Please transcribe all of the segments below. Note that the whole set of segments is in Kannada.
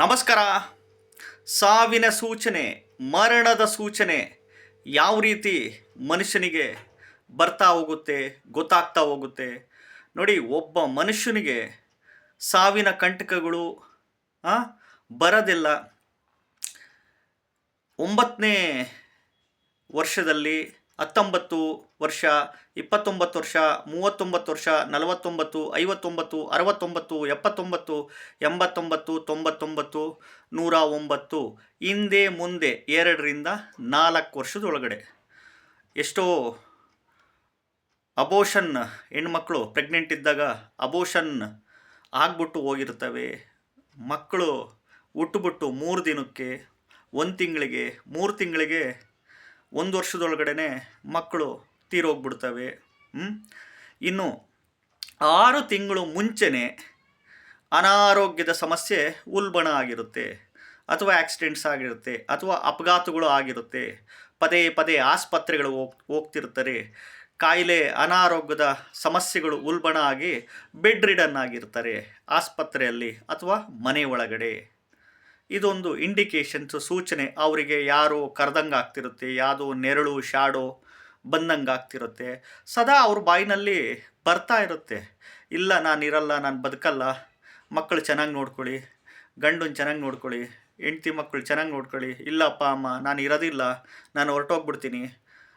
ನಮಸ್ಕಾರ. ಸಾವಿನ ಸೂಚನೆ, ಮರಣದ ಸೂಚನೆ ಯಾವ ರೀತಿ ಮನುಷ್ಯನಿಗೆ ಬರ್ತಾ ಹೋಗುತ್ತೆ, ಗೊತ್ತಾಗ್ತಾ ಹೋಗುತ್ತೆ. ನೋಡಿ, ಒಬ್ಬ ಮನುಷ್ಯನಿಗೆ ಸಾವಿನ ಕಂಟಕಗಳು ಬರೋದಿಲ್ಲ. ಒಂಬತ್ತನೇ ವರ್ಷದಲ್ಲಿ ಹತ್ತೊಂಬತ್ತು ವರ್ಷ, ಇಪ್ಪತ್ತೊಂಬತ್ತು ವರ್ಷ, ಮೂವತ್ತೊಂಬತ್ತು ವರ್ಷ, ನಲವತ್ತೊಂಬತ್ತು, ಐವತ್ತೊಂಬತ್ತು, ಅರವತ್ತೊಂಬತ್ತು, ಎಪ್ಪತ್ತೊಂಬತ್ತು, ಎಂಬತ್ತೊಂಬತ್ತು, ತೊಂಬತ್ತೊಂಬತ್ತು, ನೂರ ಒಂಬತ್ತು. ಹಿಂದೆ ಮುಂದೆ ಎರಡರಿಂದ ನಾಲ್ಕು ವರ್ಷದೊಳಗಡೆ. ಎಷ್ಟೋ ಅಬೋಷನ್ ಹೆಣ್ಮಕ್ಳು ಪ್ರೆಗ್ನೆಂಟ್ ಇದ್ದಾಗ ಅಬೋಷನ್ ಆಗ್ಬಿಟ್ಟು ಹೋಗಿರ್ತವೆ. ಮಕ್ಕಳು ಹುಟ್ಟುಬಿಟ್ಟು ಮೂರು ದಿನಕ್ಕೆ, ಒಂದು ತಿಂಗಳಿಗೆ, ಮೂರು ತಿಂಗಳಿಗೆ ಒಂದು ವರ್ಷದೊಳಗಡೆ ಮಕ್ಕಳು ತೀರೋಗ್ಬಿಡ್ತವೆ? ಇನ್ನು ಆರು ತಿಂಗಳು ಮುಂಚೆನೇ ಅನಾರೋಗ್ಯದ ಸಮಸ್ಯೆ ಉಲ್ಬಣ ಆಗಿರುತ್ತೆ, ಅಥವಾ ಆಕ್ಸಿಡೆಂಟ್ಸ್ ಆಗಿರುತ್ತೆ, ಅಥವಾ ಅಪಘಾತಗಳು ಆಗಿರುತ್ತೆ. ಪದೇ ಪದೇ ಆಸ್ಪತ್ರೆಗಳು ಹೋಗ್, ಹೋಗ್ತಿರ್ತಾರೆ. ಕಾಯಿಲೆ, ಅನಾರೋಗ್ಯದ ಸಮಸ್ಯೆಗಳು ಉಲ್ಬಣ ಆಗಿ ಬೆಡ್ ರಿಡನ್ ಆಗಿರ್ತಾರೆ ಆಸ್ಪತ್ರೆಯಲ್ಲಿ ಅಥವಾ ಮನೆ ಒಳಗಡೆ. ಇದೊಂದು ಇಂಡಿಕೇಶನ್ಸ್ ಸೂಚನೆ. ಅವರಿಗೆ ಯಾರೋ ಕರೆದಂಗೆ ಆಗ್ತಿರುತ್ತೆ, ಯಾವುದೋ ನೆರಳು ಶಾಡೋ ಬಂದಂಗೆ ಆಗ್ತಿರುತ್ತೆ. ಸದಾ ಅವ್ರ ಬಾಯಿನಲ್ಲಿ ಬರ್ತಾ ಇರುತ್ತೆ. ಇಲ್ಲ, ನಾನು ಇರಲ್ಲ, ನಾನು ಬದುಕಲ್ಲ ಮಕ್ಕಳು ಚೆನ್ನಾಗಿ ನೋಡ್ಕೊಳ್ಳಿ, ಗಂಡನ ಚೆನ್ನಾಗಿ ನೋಡ್ಕೊಳ್ಳಿ, ಹೆಂಡ್ತಿ ಮಕ್ಕಳು ಚೆನ್ನಾಗಿ ನೋಡ್ಕೊಳ್ಳಿ ಇಲ್ಲ ಅಪ್ಪ ಅಮ್ಮ, ನಾನು ಇರೋದಿಲ್ಲ, ನಾನು ಹೊರಟೋಗ್ಬಿಡ್ತೀನಿ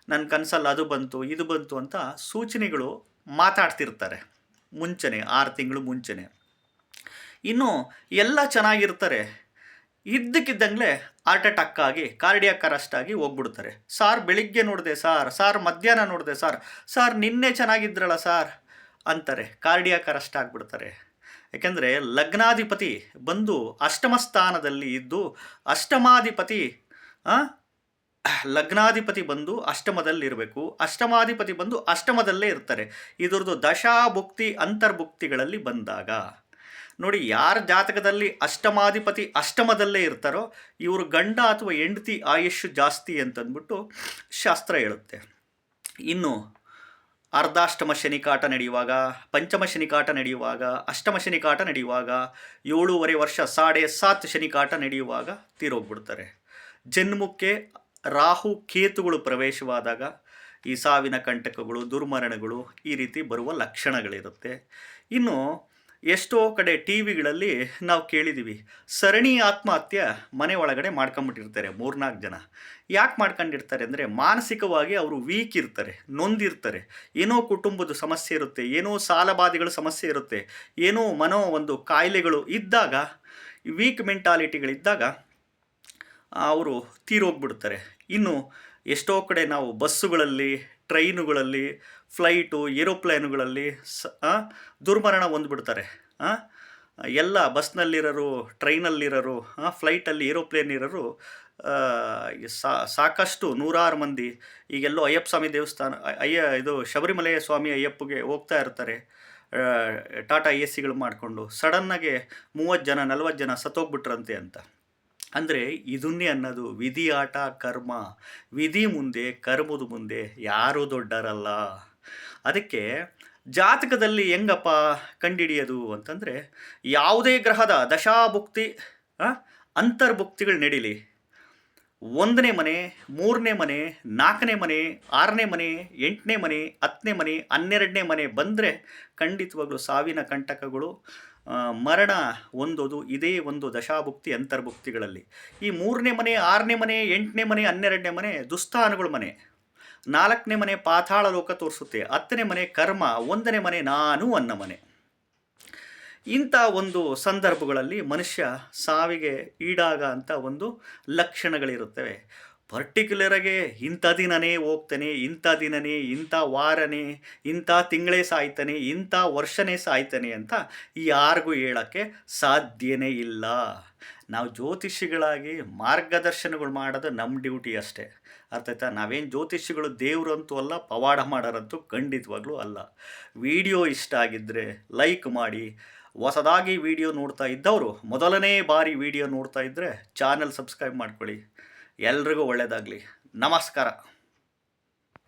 ನನ್ನ ಕನಸಲ್ಲಿ ಅದು ಬಂತು, ಇದು ಬಂತು ಅಂತ ಸೂಚನೆಗಳು ಮಾತಾಡ್ತಿರ್ತಾರೆ. ಮುಂಚೆನೆ, ಆರು ತಿಂಗಳು ಮುಂಚೆನೆ. ಇನ್ನು ಎಲ್ಲ ಚೆನ್ನಾಗಿರ್ತಾರೆ. ಇದ್ದಕ್ಕಿದ್ದಂಗೆ ಹಾರ್ಟ್ ಅಟ್ಯಾಕ್ ಆಗಿ ಕಾರ್ಡಿಯಾಕ್ ಅರೆಸ್ಟ್ ಆಗಿ ಹೋಗ್ಬಿಡ್ತಾರೆ. ಸಾರ್, ಬೆಳಿಗ್ಗೆ ನೋಡಿದೆ ಸಾರ್ ಸಾರ್, ಮಧ್ಯಾಹ್ನ ನೋಡಿದೆ ಸಾರ್ ಸಾರ್, ನಿನ್ನೆ ಚೆನ್ನಾಗಿದ್ರಲ್ಲ ಸಾರ್ ಅಂತಾರೆ. ಕಾರ್ಡಿಯಾಕ್ ಅರೆಸ್ಟ್ ಆಗಿಬಿಡ್ತಾರೆ. ಯಾಕೆಂದರೆ ಲಗ್ನಾಧಿಪತಿ ಬಂದು ಅಷ್ಟಮ ಸ್ಥಾನದಲ್ಲಿ ಇದ್ದು, ಅಷ್ಟಮಾಧಿಪತಿ ಲಗ್ನಾಧಿಪತಿ ಬಂದು ಅಷ್ಟಮದಲ್ಲಿರಬೇಕು. ಅಷ್ಟಮಾಧಿಪತಿ ಬಂದು ಅಷ್ಟಮದಲ್ಲೇ ಇರ್ತಾರೆ. ಇದರದ್ದು ದಶಾಭುಕ್ತಿ ಅಂತರ್ಭುಕ್ತಿಗಳಲ್ಲಿ ಬಂದಾಗ. ನೋಡಿ ಯಾರ ಜಾತಕದಲ್ಲಿ ಅಷ್ಟಮಾಧಿಪತಿ ಅಷ್ಟಮದಲ್ಲೇ ಇರ್ತಾರೋ ಇವರು ಗಂಡ ಅಥವಾ ಹೆಂಡತಿ ಆಯುಷ್ಯು ಜಾಸ್ತಿ ಅಂತಂದ್ಬಿಟ್ಟು ಶಾಸ್ತ್ರ ಹೇಳುತ್ತೆ. ಇನ್ನು ಅರ್ಧಾಷ್ಟಮ ಶನಿಕಾಟ ನಡೆಯುವಾಗ, ಪಂಚಮ ಶನಿಕಾಟ ನಡೆಯುವಾಗ, ಅಷ್ಟಮ ಶನಿಕಾಟ ನಡೆಯುವಾಗ, ಏಳೂವರೆ ವರ್ಷ ಸಾಡೆ ಸಾತ್ ಶನಿಕಾಟ ನಡೆಯುವಾಗ ತೀರೋಗ್ಬಿಡ್ತಾರೆ. ಜನ್ಮಕ್ಕೆ ರಾಹು ಕೇತುಗಳು ಪ್ರವೇಶವಾದಾಗ ಈ ಸಾವಿನ ಕಂಟಕಗಳು, ದುರ್ಮರಣಗಳು ಈ ರೀತಿ ಬರುವ ಲಕ್ಷಣಗಳಿರುತ್ತೆ. ಇನ್ನು ಎಷ್ಟೋ ಕಡೆ ಟಿ ವಿಗಳಲ್ಲಿ ನಾವು ಕೇಳಿದ್ದೀವಿ ಸರಣಿ ಆತ್ಮಹತ್ಯೆ ಮನೆ ಒಳಗಡೆ ಮಾಡ್ಕೊಂಬಿಟ್ಟಿರ್ತಾರೆ ಮೂರ್ನಾಲ್ಕು ಜನ. ಯಾಕೆ ಮಾಡ್ಕೊಂಡಿರ್ತಾರೆ ಅಂದರೆ ಮಾನಸಿಕವಾಗಿ ಅವರು ವೀಕ್ ಇರ್ತಾರೆ, ನೊಂದಿರ್ತಾರೆ. ಏನೋ ಕುಟುಂಬದ ಸಮಸ್ಯೆ ಇರುತ್ತೆ, ಏನೋ ಸಾಲಬಾಧೆಗಳ ಸಮಸ್ಯೆ ಇರುತ್ತೆ, ಏನೋ ಮನೋ ಒಂದು ಕಾಯಿಲೆಗಳು ಇದ್ದಾಗ ವೀಕ್ ಮೆಂಟಾಲಿಟಿಗಳಿದ್ದಾಗ ಅವರು ತೀರೋಗ್ಬಿಡ್ತಾರೆ. ಇನ್ನು ಎಷ್ಟೋ ಕಡೆ ನಾವು ಬಸ್ಸುಗಳಲ್ಲಿ ಟ್ರೈನುಗಳಲ್ಲಿ ಫ್ಲೈಟು, ಏರೋಪ್ಲೇನುಗಳಲ್ಲಿ ಸ ದುರ್ಮರಣ ಹೊಂದ್ಬಿಡ್ತಾರೆ? ಎಲ್ಲ ಬಸ್ನಲ್ಲಿರೋರು, ಟ್ರೈನಲ್ಲಿರೋರು ಫ್ಲೈಟಲ್ಲಿ ಏರೋಪ್ಲೇನ್ ಇರೋರು ಸಾಕಷ್ಟು ನೂರಾರು ಮಂದಿ ಈಗೆಲ್ಲೋ ಅಯ್ಯಪ್ಪ ಸ್ವಾಮಿ ದೇವಸ್ಥಾನ ಅಯ್ಯ, ಇದು ಶಬರಿಮಲೆಯ ಸ್ವಾಮಿ ಅಯ್ಯಪ್ಪಗೆ ಹೋಗ್ತಾ ಇರ್ತಾರೆ ಟಾಟಾ ಎ ಸಿಗಳು ಮಾಡಿಕೊಂಡು. ಸಡನ್ನಾಗೆ ಮೂವತ್ತು ಜನ, ನಲ್ವತ್ತು ಜನ ಸತ್ತೋಗ್ಬಿಟ್ರಂತೆ ಅಂತ. ಅಂದರೆ ಇದನ್ನೇ ಅನ್ನೋದು ವಿಧಿ ಆಟ, ಕರ್ಮ. ವಿಧಿ ಮುಂದೆ, ಕರ್ಮದ ಮುಂದೆ ಯಾರೂ ದೊಡ್ಡರಲ್ಲ. ಅದಕ್ಕೆ ಜಾತಕದಲ್ಲಿ ಹೆಂಗಪ್ಪ ಕಂಡಿಡಿಯೋದು ಅಂತಂದರೆ ಯಾವುದೇ ಗ್ರಹದ ದಶಾಭುಕ್ತಿ ಅಂತರ್ಭುಕ್ತಿಗಳು ನಡೀಲಿ. ಒಂದನೇ ಮನೆ, ಮೂರನೇ ಮನೆ, ನಾಲ್ಕನೇ ಮನೆ, ಆರನೇ ಮನೆ, ಎಂಟನೇ ಮನೆ, ಹತ್ತನೇ ಮನೆ, ಹನ್ನೆರಡನೇ ಮನೆ ಬಂದರೆ ಖಂಡಿತವಾಗ್ಲೂ ಸಾವಿನ ಕಂಟಕಗಳು ಮರಣ ಹೊಂದೋದು ಇದೇ ಒಂದು ದಶಾಭುಕ್ತಿ, ಅಂತರ್ಭುಕ್ತಿಗಳಲ್ಲಿ. ಈ ಮೂರನೇ ಮನೆ, ಆರನೇ ಮನೆ, ಎಂಟನೇ ಮನೆ, ಹನ್ನೆರಡನೇ ಮನೆ ದುಸ್ಥಾನಗಳ ಮನೆ. ನಾಲ್ಕನೇ ಮನೆ ಪಾತಾಳ ಲೋಕ ತೋರಿಸುತ್ತೆ. ಹತ್ತನೇ ಮನೆ ಕರ್ಮ, ಒಂದನೇ ಮನೆ ನಾನು ಅನ್ನ ಮನೆ. ಇಂಥ ಒಂದು ಸಂದರ್ಭಗಳಲ್ಲಿ ಮನುಷ್ಯ ಸಾವಿಗೆ ಈಡಾಗ ಅಂತ ಒಂದು ಲಕ್ಷಣಗಳಿರುತ್ತವೆ. ಪರ್ಟಿಕ್ಯುಲರಾಗೆ ಇಂಥ ದಿನನೇ ಹೋಗ್ತಾನೆ, ಇಂಥ ದಿನನೇ, ಇಂಥ ವಾರನೇ, ಇಂಥ ತಿಂಗಳೇ ಸಾಯ್ತಾನೆ, ಇಂಥ ವರ್ಷನೇ ಸಾಯ್ತಾನೆ ಅಂತ ಯಾರಿಗೂ ಹೇಳೋಕ್ಕೆ ಸಾಧ್ಯನೇ ಇಲ್ಲ. ನಾವು ಜ್ಯೋತಿಷಿಗಳಾಗಿ ಮಾರ್ಗದರ್ಶನಗಳು ಮಾಡೋದು ನಮ್ಮ ಡ್ಯೂಟಿ ಅಷ್ಟೇ. ಅರ್ಥ ಆಯ್ತಾ? ನಾವೇನು ಜ್ಯೋತಿಷಿಗಳು ದೇವರಂತೂ ಅಲ್ಲ, ಪವಾಡ ಮಾಡೋರಂತೂ ಖಂಡಿತವಾಗ್ಲೂ ಅಲ್ಲ. ವಿಡಿಯೋ ಇಷ್ಟ ಆಗಿದ್ದರೆ ಲೈಕ್ ಮಾಡಿ. ಹೊಸದಾಗಿ ವಿಡಿಯೋ ನೋಡ್ತಾ ಇದ್ದವರು, ಮೊದಲನೇ ಬಾರಿ ವಿಡಿಯೋ ನೋಡ್ತಾ ಇದ್ದರೆ ಚಾನಲ್ ಸಬ್ಸ್ಕ್ರೈಬ್ ಮಾಡ್ಕೊಳ್ಳಿ. ಎಲ್ರಿಗೂ ಒಳ್ಳೆಯದಾಗಲಿ ನಮಸ್ಕಾರ.